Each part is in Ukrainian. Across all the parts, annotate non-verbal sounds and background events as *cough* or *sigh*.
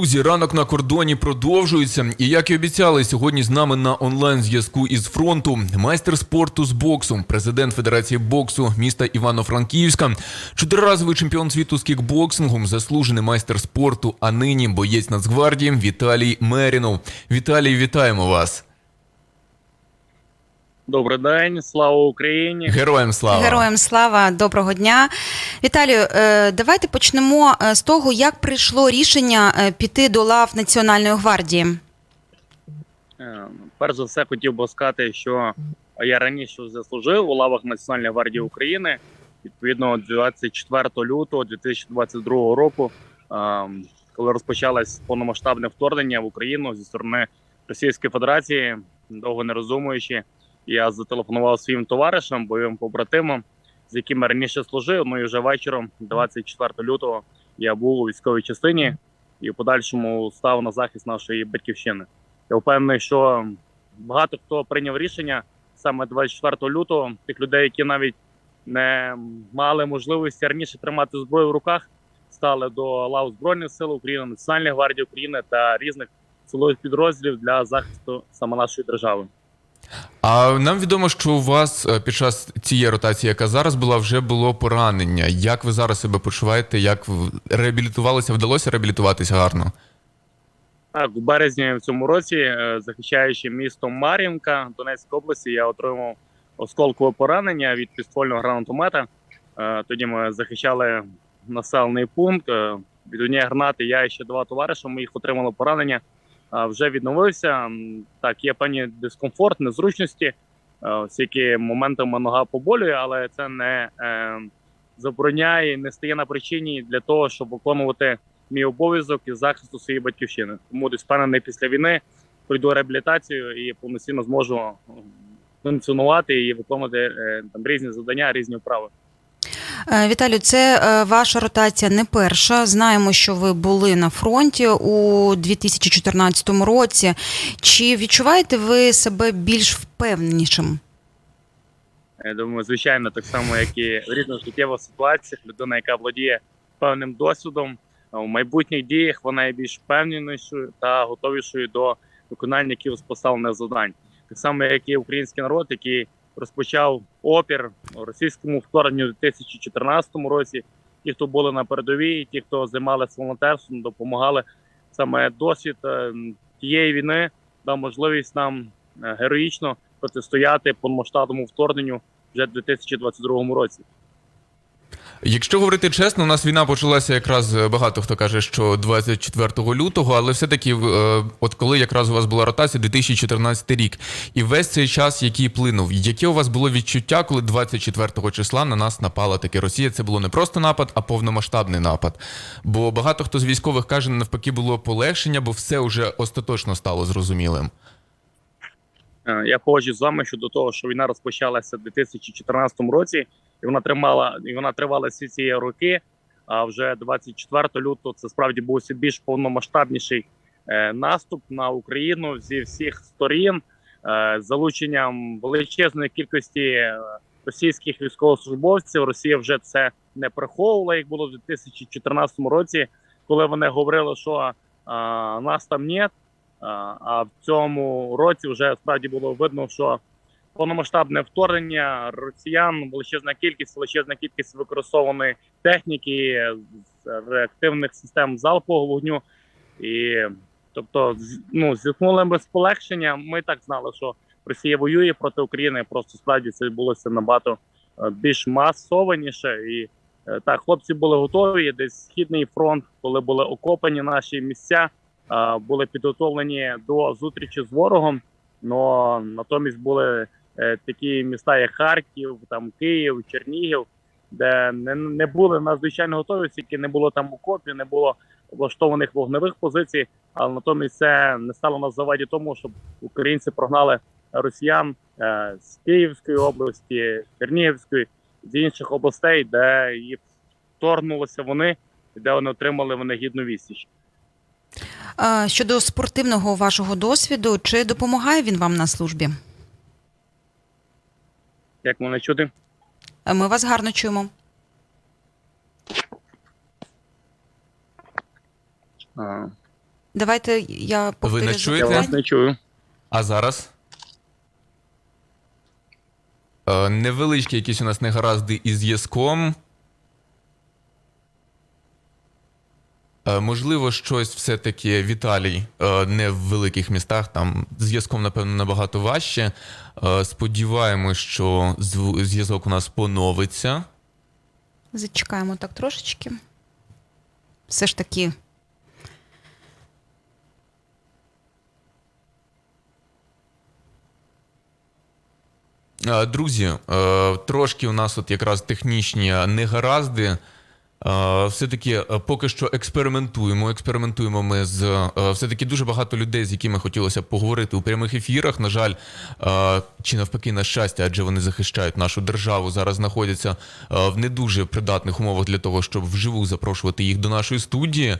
Друзі, ранок на кордоні продовжується. І як і обіцяли, сьогодні з нами на онлайн зв'язку із фронту майстер спорту з боксу, президент Федерації боксу міста Івано-Франківська, чотириразовий чемпіон світу з кікбоксингом, заслужений майстер спорту, а нині боєць Нацгвардії Віталій Мерінов. Віталій, вітаємо вас! Добрий день, слава Україні. Героям слава! Героям слава, доброго дня. Віталію, е, давайте почнемо е, з того, як прийшло рішення е, піти до лав Національної гвардії. Перш за все, хотів би сказати, що я раніше вже служив у лавах Національної гвардії України. Відповідно, 24 лютого 2022 року, коли розпочалось повномасштабне вторгнення в Україну зі сторони Російської Федерації, довго не розумуючи, я зателефонував своїм товаришам, бойовим побратимам, з якими раніше служив. Ну і вже вечором, 24 лютого, я був у військовій частині і в подальшому став на захист нашої батьківщини. Я впевнений, що багато хто прийняв рішення саме 24 лютого, тих людей, які навіть не мали можливості раніше тримати зброю в руках, стали до лав Збройних сил України, Національної гвардії України та різних силових підрозділів для захисту саме нашої держави. А нам відомо, що у вас е, під час цієї ротації, яка зараз була, вже було поранення. Як ви зараз себе почуваєте? Як реабілітувалися? Вдалося реабілітуватися гарно? Так, у березні в цьому році, е, захищаючи місто Мар'їнка Донецької області, я отримав осколкове поранення від підствольного гранатомета. Е, Тоді ми захищали населений пункт. Від однієї гранати я і ще два товариша моїх отримали поранення. Вже відновився. Так, є певні дискомфорт, незручності. Е, Оскільки моментами нога поболює, але це не е, забороняє, не стає на причині для того, щоб виконувати мій обов'язок із захисту своєї батьківщини. Тому десь впевнений після війни пройду реабілітацію і повноцінно зможу функціонувати і виконувати е, там різні завдання, різні вправи. Е, Віталію, це е, ваша ротація не перша. Знаємо, що ви були на фронті у 2014 році. Чи відчуваєте ви себе більш впевненішим? Я думаю, звичайно, так само, як і в різних життєвих ситуаціях, людина, яка володіє певним досвідом а в майбутніх діях, вона є більш впевненішою та готовішою до виконання якихось поставлених завдань. Так само, як і український народ, який розпочав опір російському вторгненню у 2014 році. Ті, хто були на передовій, ті, хто займалися волонтерством, допомагали саме досвід е, тієї війни, дав можливість нам е, героїчно протистояти повномасштабному вторгненню вже в 2022 році. Якщо говорити чесно, у нас війна почалася якраз е, багато хто каже, що 24 лютого, але все-таки, е, от коли якраз у вас була ротація, 2014 рік, і весь цей час, який плинув, яке у вас було відчуття, коли 24 числа на нас напала таки Росія? Це було не просто напад, а повномасштабний напад. Бо багато хто з військових каже, навпаки, було полегшення, бо все вже остаточно стало зрозумілим. Е, Я погоджуюсь з вами щодо того, що війна розпочалася в 2014 році, і вона тримала і вона тривала всі ці роки. А вже 24 лютого це справді був ще більш повномасштабніший е, наступ на Україну зі всіх сторін, е, з залученням величезної кількості е, російських військовослужбовців. Росія вже це не приховувала, як було в 2014 році, коли вони говорили, що нас там. А, А в цьому році вже справді було видно, що повномасштабне вторгнення росіян, величезна кількість, величезна кількість використовуваної техніки, реактивних систем залпового вогню. І тобто, ну, зіткнули ми з полегшення. Ми так знали, що Росія воює проти України. Просто справді це відбулося набагато е, більш масованіше. І е, так, хлопці були готові. Десь східний фронт, коли були окопані наші місця були підготовлені до зустрічі з ворогом. Но натомість були такі міста, як Харків, там Київ, Чернігів, де не, не були надзвичайно готові, тільки не було там окопів, не було облаштованих вогневих позицій. Але натомість це не стало на заваді тому, щоб українці прогнали росіян е, з Київської області, Чернігівської, з інших областей, де їх вторгнулися вони, де вони отримали вони гідну відсіч. Е, Щодо спортивного вашого досвіду, чи допомагає він вам на службі? Як мене чути? Е, Ми вас гарно чуємо. А, Давайте я повторю не Я чуєте? вас не чую. А зараз? Е, невеличкі якісь у нас негаразди із зв'язком. Можливо, щось все-таки Віталій е, не в великих містах, там зв'язком, напевно, набагато важче. Е, сподіваємось, що зв'язок у нас поновиться. Зачекаємо так трошечки. Все ж таки. Е, Друзі, е, трошки у нас от якраз технічні негаразди. Все-таки е, поки що експериментуємо. Експериментуємо ми з е, все-таки дуже багато людей, з якими хотілося б поговорити у прямих ефірах. На жаль, е, чи навпаки, на щастя, адже вони захищають нашу державу. Зараз знаходяться в не дуже придатних умовах для того, щоб вживу запрошувати їх до нашої студії.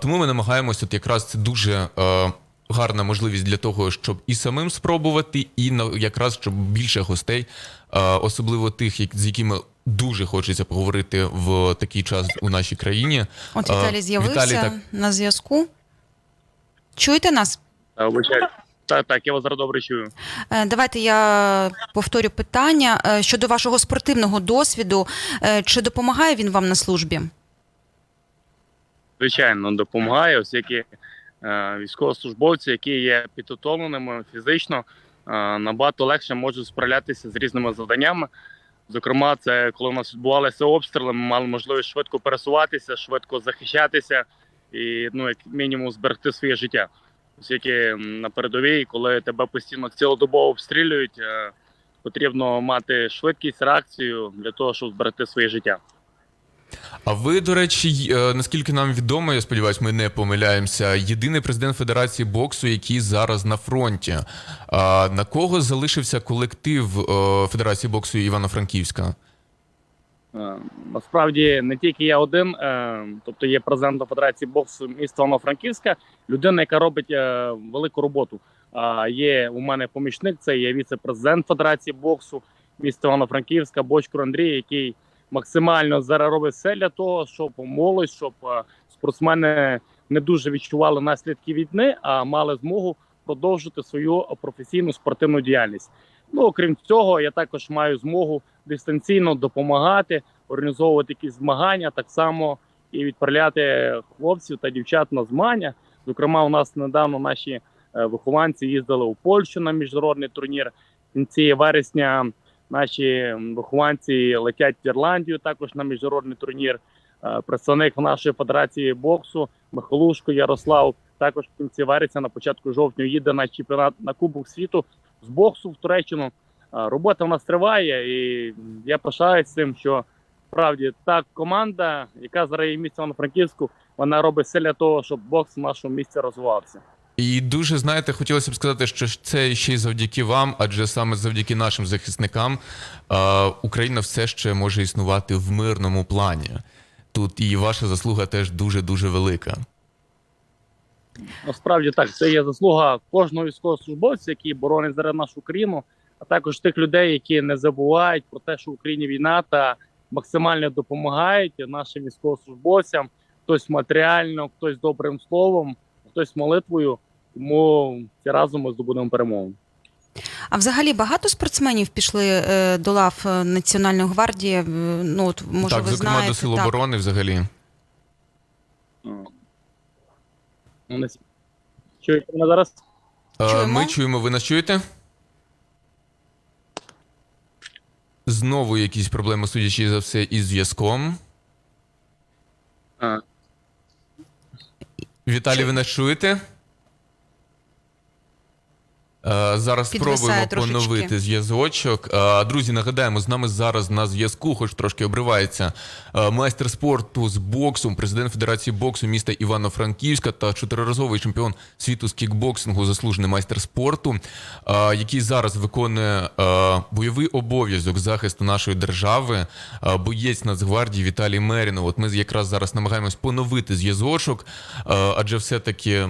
Тому ми намагаємося, от якраз це дуже. гарна можливість для того, щоб і самим спробувати, і якраз щоб більше гостей, особливо тих, з якими дуже хочеться поговорити в такий час у нашій країні. От Е, Віталій з'явився Віталій, так. на зв'язку. Чуєте нас? Так, так, я вас зараз добре чую. Е, Давайте я повторю питання Е, щодо вашого спортивного досвіду. е, Чи допомагає він вам на службі? Звичайно, допомагає, оскільки е, військовослужбовці, які є підготовленими фізично, е, набагато легше можуть справлятися з різними завданнями. Зокрема, це коли у нас відбувалися обстріли, ми мали можливість швидко пересуватися, швидко захищатися і, ну, як мінімум, зберегти своє життя. Оскільки на передовій, коли тебе постійно цілодобово обстрілюють, е, потрібно мати швидкість, реакцію для того, щоб зберегти своє життя. А ви, до речі, е, наскільки нам відомо, я сподіваюся, ми не помиляємося. Єдиний президент Федерації боксу, який зараз на фронті. А на кого залишився колектив е, Федерації боксу Івано-Франківська? Е, Насправді не тільки я один, тобто є президентом Федерації боксу міста Івано-Франківська, людина, яка робить велику роботу. Є у мене помічник, це є віце-президент Федерації боксу міста Івано-Франківська, Бочкур Андрій, який максимально зараз робить все для того, щоб молодь, щоб е, спортсмени не дуже відчували наслідки війни, а мали змогу продовжити свою професійну спортивну діяльність. Ну окрім цього, я також маю змогу дистанційно допомагати, організовувати якісь змагання, так само і відправляти хлопців та дівчат на змагання. Зокрема, у нас недавно наші е, вихованці їздили у Польщу на міжнародний турнір. В кінці вересня наші вихованці летять в Ірландію також на міжнародний турнір. Е, Представник нашої федерації боксу Михалушко Ярослав також в кінці вересня, на початку жовтня, їде на чемпіонат на Кубок світу з боксу в Туреччину. Робота в нас триває, і я пишаюсь цим, що справді та команда, яка зараз є місце на Франківську, вона робить все для того, щоб бокс в нашому місті розвивався. І дуже знаєте, хотілося б сказати, що це ще й завдяки вам, адже саме завдяки нашим захисникам Україна все ще може існувати в мирному плані. Тут і ваша заслуга теж дуже дуже велика. Насправді так, це є заслуга кожного військовослужбовця, який боронить зараз нашу країну, а також тих людей, які не забувають про те, що в Україні війна та максимально допомагають нашим військовослужбовцям, хтось матеріально, хтось добрим словом, хтось молитвою. Тому всі разом ми здобудемо перемогу. А взагалі багато спортсменів пішли е, до лав е, Національної гвардії. Е, Ну, от, може, так, ви зокрема, знаєте, до Сил так. оборони взагалі. Ну, не с- Чуєте мене зараз? Е, Чуємо. Ми чуємо, ви нас чуєте? Знову якісь проблеми, судячи за все, із зв'язком. А, Віталій, ви нас чуєте? Е, Зараз Підвисає спробуємо трошечки. поновити зв'язочок. Е, Друзі, нагадаємо, з нами зараз на зв'язку, хоч трошки обривається, е, майстер спорту з боксу, президент Федерації боксу міста Івано-Франківська та чотириразовий чемпіон світу з кікбоксингу, заслужений майстер спорту, який зараз виконує бойовий обов'язок захисту нашої держави, боєць Нацгвардії Віталій Мерінов. От ми якраз зараз намагаємось поновити зв'язочок, адже все-таки е,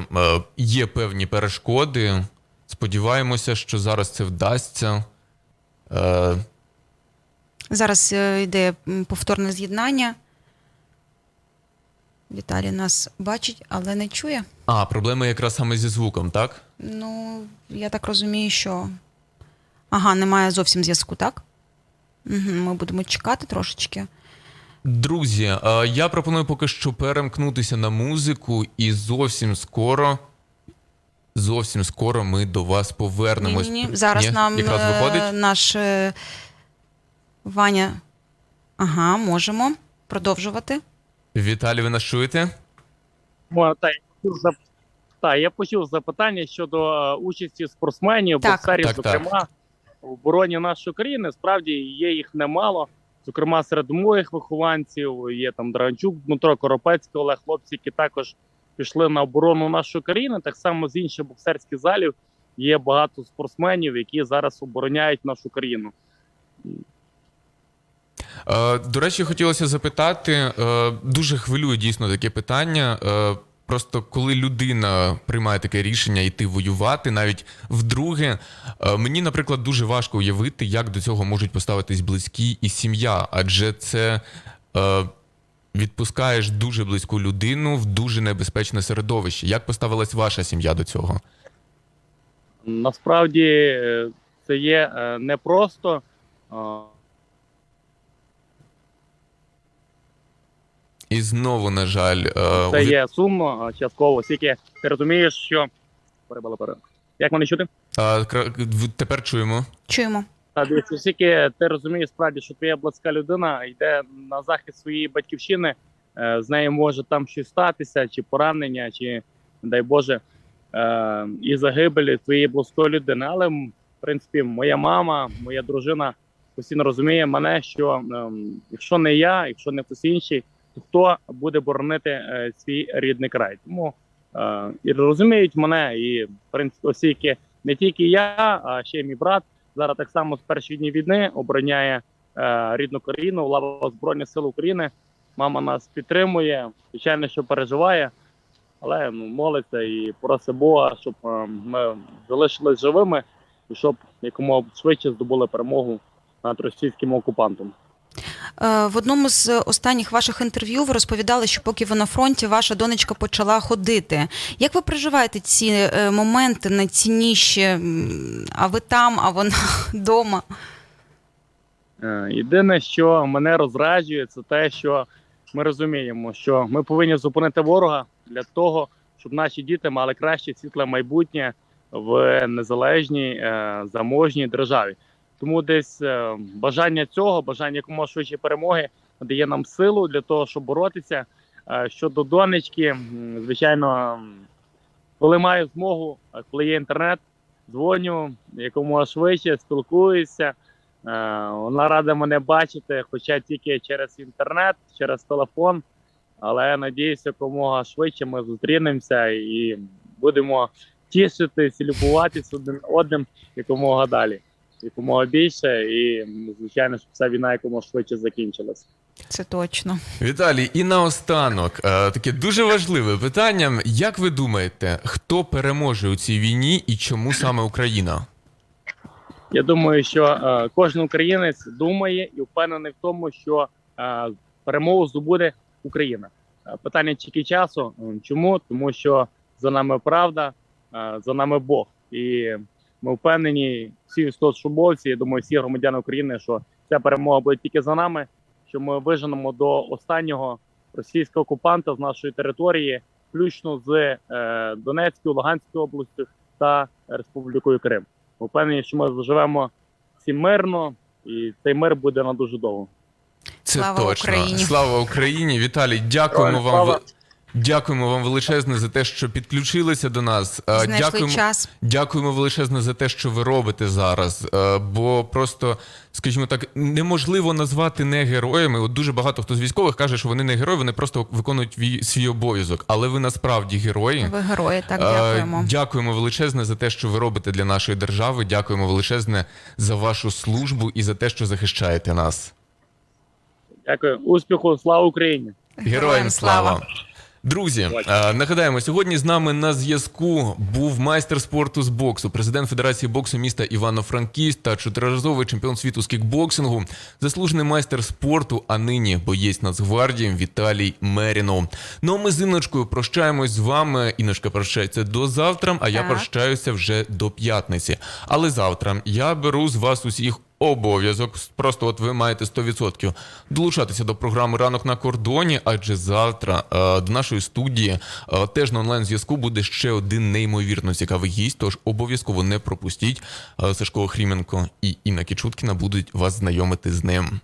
є певні перешкоди. Сподіваємося, що зараз це вдасться. Е, Зараз е, йде повторне з'єднання. Віталій нас бачить, але не чує. А, проблема якраз саме зі звуком, так? Ну, я так розумію, що. Ага, немає зовсім зв'язку, так? Угу, ми будемо чекати трошечки. Друзі, е, я пропоную поки що перемкнутися на музику, і зовсім скоро, зовсім скоро ми до вас повернемось. Ні, ні, ні. Зараз Ні? нам якраз е, виходить. наш е, Ваня. Ага, можемо продовжувати. Віталій, ви нас чуєте? Мо- Та, я почув та, я почув запитання щодо е, участі спортсменів, Так. боксерів, Так, так. зокрема, в обороні нашої країни. Справді є їх немало. Зокрема, серед моїх вихованців є там Драганчук, Дмитро Коропецький, Олег хлопці, які також пішли на оборону нашої країни. Так само з інших боксерських залів є багато спортсменів, які зараз обороняють нашу країну. Е, До речі, хотілося запитати, е, дуже хвилює дійсно таке питання. Е, Просто коли людина приймає таке рішення йти воювати, навіть вдруге, мені, наприклад, дуже важко уявити, як до цього можуть поставитись близькі і сім'я, адже це відпускаєш дуже близьку людину в дуже небезпечне середовище. Як поставилась ваша сім'я до цього? Насправді е, це є е, непросто. Е, І знову, на жаль, е, Це у є сумно, частково, оскільки ти розумієш, що перебила перед. Як мене чути? в- тепер чуємо. Чуємо. Оскільки ти розумієш справді, що твоя близька людина йде на захист своєї батьківщини, е, з нею може там щось статися, чи поранення, чи дай Боже, е, і загибелі твоєї близької людини. Але в принципі, моя мама, моя дружина постійно розуміє мене, що ем, якщо не я, якщо не хтось інший, то хто буде боронити е, свій рідний край? Тому і розуміють мене, і в принципі, оскільки не тільки я, а ще й мій брат зараз так само з перші дні війни обороняє е, рідну країну, лава Збройних сил України. Мама нас підтримує, звичайно, що переживає, але ну, молиться і просить Бога, щоб е, ми залишились живими і щоб якомога швидше здобули перемогу над російським окупантом. Е, В одному з останніх ваших інтерв'ю ви розповідали, що поки ви на фронті, ваша донечка почала ходити. Як ви переживаєте ці е, моменти найцінніші? А ви там, а вона *laughs* вдома? Е, Єдине, що мене розраджує, це те, що ми розуміємо, що ми повинні зупинити ворога для того, щоб наші діти мали краще світле майбутнє в незалежній заможній державі. Тому десь е, бажання цього, бажання якомога швидше перемоги дає нам силу для того, щоб боротися. Е, Щодо донечки, звичайно, коли маю змогу, е, коли є інтернет, дзвоню якомога швидше, спілкуюся. Вона рада мене бачити, хоча тільки через інтернет, через телефон. Але я надіюся, якомога швидше ми зустрінемося і будемо тішитись, любуватись один одним якомога далі, якомога більше, і звичайно, щоб ця війна якомога швидше закінчилась. Це точно. Віталій, і наостанок е, таке дуже важливе питання. Як ви думаєте, хто переможе у цій війні і чому саме Україна? Я думаю, що е, кожен українець думає і впевнений в тому, що е, перемогу здобуде Україна. Питання тільки часу. Чому? Тому що за нами правда, за нами Бог. І ми впевнені, всі військовослужбовці, я думаю, всі громадяни України, що ця перемога буде тільки за нами, що ми виженемо до останнього російського окупанта з нашої території, включно з е, Донецькою, Луганською областю та Республікою Крим. Ми впевнені, що ми заживемо всі мирно, і цей мир буде на дуже довго. Це Слава точно. Україні. Слава Україні! Віталій, дякуємо Героям вам. Дякуємо вам величезне за те, що підключилися до нас. Е, Знайшли Дякуємо, час. дякуємо величезне за те, що ви робите зараз. Е, Бо просто, скажімо так, неможливо назвати не героями. От дуже багато хто з військових каже, що вони не герої, вони просто виконують свій обов'язок. Але ви насправді герої. Ви герої, так Е, дякуємо. Дякуємо величезне за те, що ви робите для нашої держави. Дякуємо величезне за вашу службу і за те, що захищаєте нас. Дякую, успіху, слава Україні! Героям слава! Друзі, е, нагадаємо, сьогодні з нами на зв'язку був майстер спорту з боксу, президент Федерації боксу міста Івано-Франківськ та чотириразовий чемпіон світу з кікбоксингу, заслужений майстер спорту, а нині боєць Нацгвардії Віталій Мерінов. Ну а ми з Інночкою прощаємось з вами. Інночка прощається до завтра, а я прощаюся вже до п'ятниці. Але завтра я беру з вас усіх обов'язок. Просто от ви маєте 100% долучатися до програми Ранок на кордоні, адже завтра е, до нашої студії е, теж на онлайн зв'язку буде ще один неймовірно цікавий гість. Тож обов'язково не пропустіть. Е, Сашко Хріменко і Інна Кічуткіна будуть вас знайомити з ним.